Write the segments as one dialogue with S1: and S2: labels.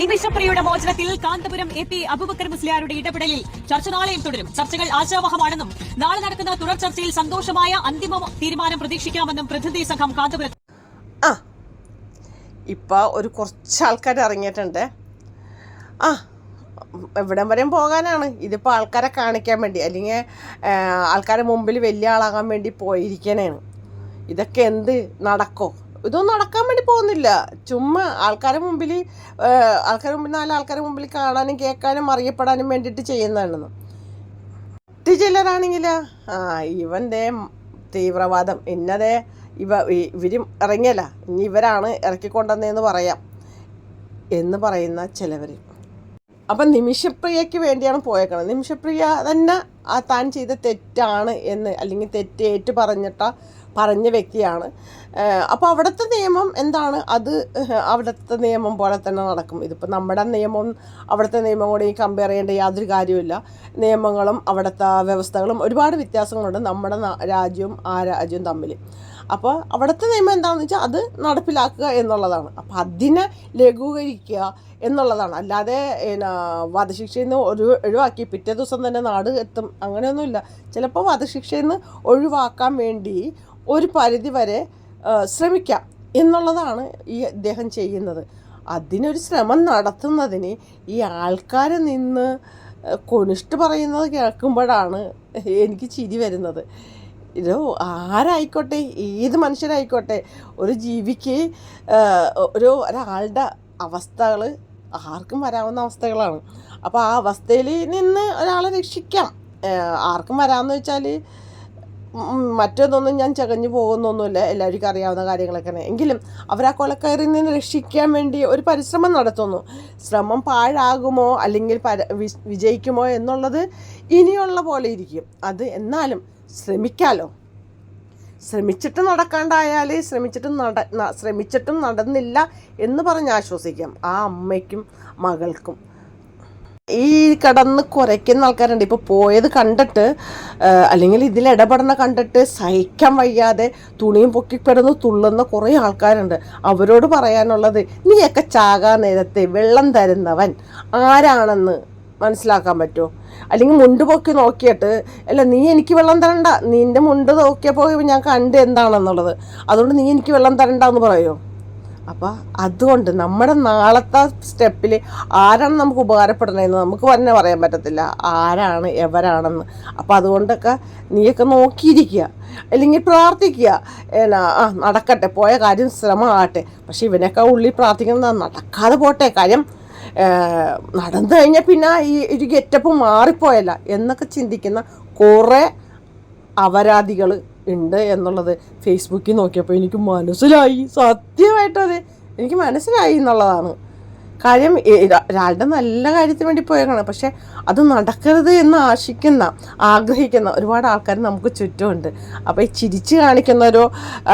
S1: നിമിഷപ്രിയയുടെ മോചനത്തിൽ Kanthapuram A P Abubakar മുസ്ലിയാരുടെ ഇടപെടലിൽ ചർച്ച നാളെയും തുടരും. ചർച്ചകൾ ആശാവഹമാണെന്നും നാളെ നടക്കുന്ന തുടർ ചർച്ചയിൽ സന്തോഷമായ അന്തിമ തീരുമാനം പ്രതീക്ഷിക്കാമെന്നും പ്രതിനിധി സംഘം കാന്തപുരം
S2: ആ ഇപ്പൊ ഒരു കുറച്ച് ആൾക്കാർ ഇറങ്ങിയിട്ടുണ്ട്. ആ എവിടം വരെയും പോകാനാണ്. ഇതിപ്പോൾ ആൾക്കാരെ കാണിക്കാൻ വേണ്ടി അല്ലെങ്കിൽ ആൾക്കാരെ മുമ്പിൽ വലിയ ആളാകാൻ വേണ്ടി പോയിരിക്കണേണ്. ഇതൊക്കെ എന്ത് നടക്കോ? ഇതൊന്നും നടക്കാൻ വേണ്ടി പോകുന്നില്ല. ചുമ്മാ ആൾക്കാരെ മുമ്പിൽ ആൾക്കാരെ മുമ്പിൽ നാല് ആൾക്കാരെ മുമ്പിൽ കാണാനും കേൾക്കാനും അറിയപ്പെടാനും വേണ്ടിയിട്ട് ചെയ്യുന്നതാണെന്ന് മറ്റ് ചിലരാണെങ്കിൽ ആ ഇവന്റെ തീവ്രവാദം. ഇന്നതേ ഇവ ഇവരും ഇറങ്ങിയല്ല. ഇനി ഇവരാണ് ഇറക്കിക്കൊണ്ടെന്ന് പറയാം എന്ന് പറയുന്ന ചിലവർ അപ്പം നിമിഷപ്രിയയ്ക്ക് വേണ്ടിയാണ് പോയേക്കണം നിമിഷപ്രിയ തന്നെ ആ താൻ ചെയ്ത തെറ്റാണ് എന്ന് അല്ലെങ്കിൽ തെറ്റേറ്റ് പറഞ്ഞിട്ട പറഞ്ഞ വ്യക്തിയാണ്. അപ്പോൾ അവിടുത്തെ നിയമം എന്താണ്? അത് അവിടുത്തെ നിയമം പോലെ തന്നെ നടക്കും. ഇതിപ്പോൾ നമ്മുടെ നിയമം അവിടുത്തെ നിയമം കൂടി കമ്പയർ ചെയ്യേണ്ട യാതൊരു കാര്യമില്ല നിയമങ്ങളും അവിടുത്തെ വ്യവസ്ഥകളും ഒരുപാട് വ്യത്യാസങ്ങളുണ്ട് നമ്മുടെ രാജ്യവും ആ രാജ്യവും തമ്മിൽ. അപ്പോൾ അവിടുത്തെ നിയമം എന്താണെന്ന് വെച്ചാൽ അത് നടപ്പിലാക്കുക എന്നുള്ളതാണ്. അപ്പോൾ അതിനെ ലഘൂകരിക്കുക എന്നുള്ളതാണ്. അല്ലാതെ പിന്നെ വധശിക്ഷയിൽ നിന്ന് ഒരു ഒഴിവാക്കി പിറ്റേ ദിവസം തന്നെ നാട് എത്തും അങ്ങനെയൊന്നുമില്ല. ചിലപ്പോൾ വധശിക്ഷയിൽ നിന്ന് ഒഴിവാക്കാൻ വേണ്ടി ഒരു പരിധി വരെ ശ്രമിക്കാം എന്നുള്ളതാണ് ഈ അദ്ദേഹം ചെയ്യുന്നത്. അതിനൊരു ശ്രമം നടത്തുന്നതിന് ഈ ആൾക്കാരെ നിന്ന് കൊണിഷ്ട് പറയുന്നത് കേൾക്കുമ്പോഴാണ് എനിക്ക് ചിരി വരുന്നത്. ഇത് ആരായിക്കോട്ടെ ഏത് മനുഷ്യരായിക്കോട്ടെ ഒരു ജീവിക്ക് ഒരു ഒരാളുടെ അവസ്ഥകൾ ആർക്കും വരാവുന്ന അവസ്ഥകളാണ്. അപ്പോൾ ആ അവസ്ഥയിൽ നിന്ന് ഒരാളെ രക്ഷിക്കാം. ആർക്കും വരാമെന്ന് വെച്ചാൽ മറ്റൊന്നൊന്നും ഞാൻ ചകഞ്ഞു പോകുന്നൊന്നുമില്ല. എല്ലാവർക്കും അറിയാവുന്ന കാര്യങ്ങളൊക്കെ എങ്കിലും അവർ ആ കൊലക്കയറിൽ നിന്ന് രക്ഷിക്കാൻ വേണ്ടി ഒരു പരിശ്രമം നടത്തുന്നു. ശ്രമം പാഴാകുമോ അല്ലെങ്കിൽ പര വിജയിക്കുമോ എന്നുള്ളത് ഇനിയുള്ള പോലെ ഇരിക്കും. അത് എന്നാലും ശ്രമിക്കാലോ. ശ്രമിച്ചിട്ട് നടക്കാണ്ടായാൽ ശ്രമിച്ചിട്ട് നട ശ്രമിച്ചിട്ടും നടന്നില്ല എന്ന് പറഞ്ഞ് ആശ്വസിക്കാം. ആ അമ്മയ്ക്കും മകൾക്കും. ഈ കടന്ന് കുറയ്ക്കുന്ന ആൾക്കാരുണ്ട്. ഇപ്പോൾ പോയത് കണ്ടിട്ട് അല്ലെങ്കിൽ ഇതിൽ ഇടപെടണ കണ്ടിട്ട് സഹിക്കാൻ വയ്യാതെ തുണിയും പൊക്കിപ്പെടുന്ന തുള്ളുന്ന കുറേ ആൾക്കാരുണ്ട്. അവരോട് പറയാനുള്ളത് നീയൊക്കെ ചാകാൻ നേരത്തെ വെള്ളം തരുന്നവൻ ആരാണെന്ന് മനസ്സിലാക്കാൻ പറ്റുമോ? അല്ലെങ്കിൽ മുണ്ട് പൊക്കി നോക്കിയിട്ട് അല്ല നീ എനിക്ക് വെള്ളം തരണ്ട. നിന്റെ മുണ്ട് നോക്കിയപ്പോൾ ഞാൻ കണ്ട് എന്താണെന്നുള്ളത്. അതുകൊണ്ട് നീ എനിക്ക് വെള്ളം തരണ്ട എന്ന് പറയുമോ അപ്പോൾ അതുകൊണ്ട് നമ്മുടെ നാളത്തെ സ്റ്റെപ്പിൽ ആരാണ് നമുക്ക് ഉപകാരപ്പെടുന്നതെന്ന് നമുക്ക് തന്നെ പറയാൻ പറ്റത്തില്ല. ആരാണ് എവരാണെന്ന്. അപ്പോൾ അതുകൊണ്ടൊക്കെ നീയൊക്കെ നോക്കിയിരിക്കുക. അല്ലെങ്കിൽ പ്രാർത്ഥിക്കുക. എന്നാ ആ നടക്കട്ടെ പോയ കാര്യം ശ്രമമാകട്ടെ. പക്ഷേ ഇവനൊക്കെ ഉള്ളിൽ പ്രാർത്ഥിക്കുന്നത് നടക്കാതെ പോട്ടെ. കാര്യം നടന്നു കഴിഞ്ഞാൽ പിന്നെ ഈ ഒരു ഗെറ്റപ്പ് മാറിപ്പോയല്ല എന്നൊക്കെ ചിന്തിക്കുന്ന കുറേ അപരാധികൾ ഉണ്ട് എന്നുള്ളത് ഫേസ്ബുക്കിൽ നോക്കിയപ്പോൾ എനിക്ക് മനസ്സിലായി. സത്യമായിട്ടത്. എനിക്ക് മനസ്സിലായി എന്നുള്ളതാണ്. കാര്യം ഒരാളുടെ നല്ല കാര്യത്തിന് വേണ്ടി പോയേക്കാണ്. പക്ഷെ അത് നടക്കരുത് എന്ന് ആശിക്കുന്ന ആഗ്രഹിക്കുന്ന ഒരുപാട് ആൾക്കാർ നമുക്ക് ചുറ്റുമുണ്ട്. അപ്പോൾ ഈ ചിരിച്ച് കാണിക്കുന്നവരോ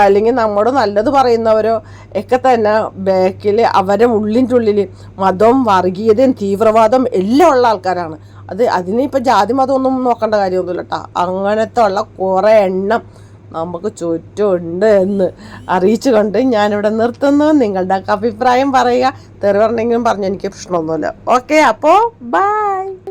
S2: അല്ലെങ്കിൽ നമ്മോട് നല്ലത് പറയുന്നവരോ ഒക്കെ തന്നെ ബാക്കിൽ അവരെ ഉള്ളിന്റെ ഉള്ളിൽ മതവും വർഗീയതയും തീവ്രവാദം എല്ലാം ഉള്ള ആൾക്കാരാണ്. അത് അതിനിപ്പോൾ ജാതി മതമൊന്നും നോക്കേണ്ട കാര്യമൊന്നുമില്ല കേട്ടോ അങ്ങനത്തെ ഉള്ള കുറേ എണ്ണം നമുക്ക് ചുറ്റുമുണ്ട് എന്ന് അറിയിച്ചുകൊണ്ട് ഞാനിവിടെ നിർത്തുന്നു. നിങ്ങളുടെ അഭിപ്രായം പറയുക. തെറി പറഞ്ഞെങ്കിലും പറഞ്ഞു എനിക്ക് പ്രശ്നമൊന്നുമില്ല. ഓക്കെ അപ്പോൾ ബൈ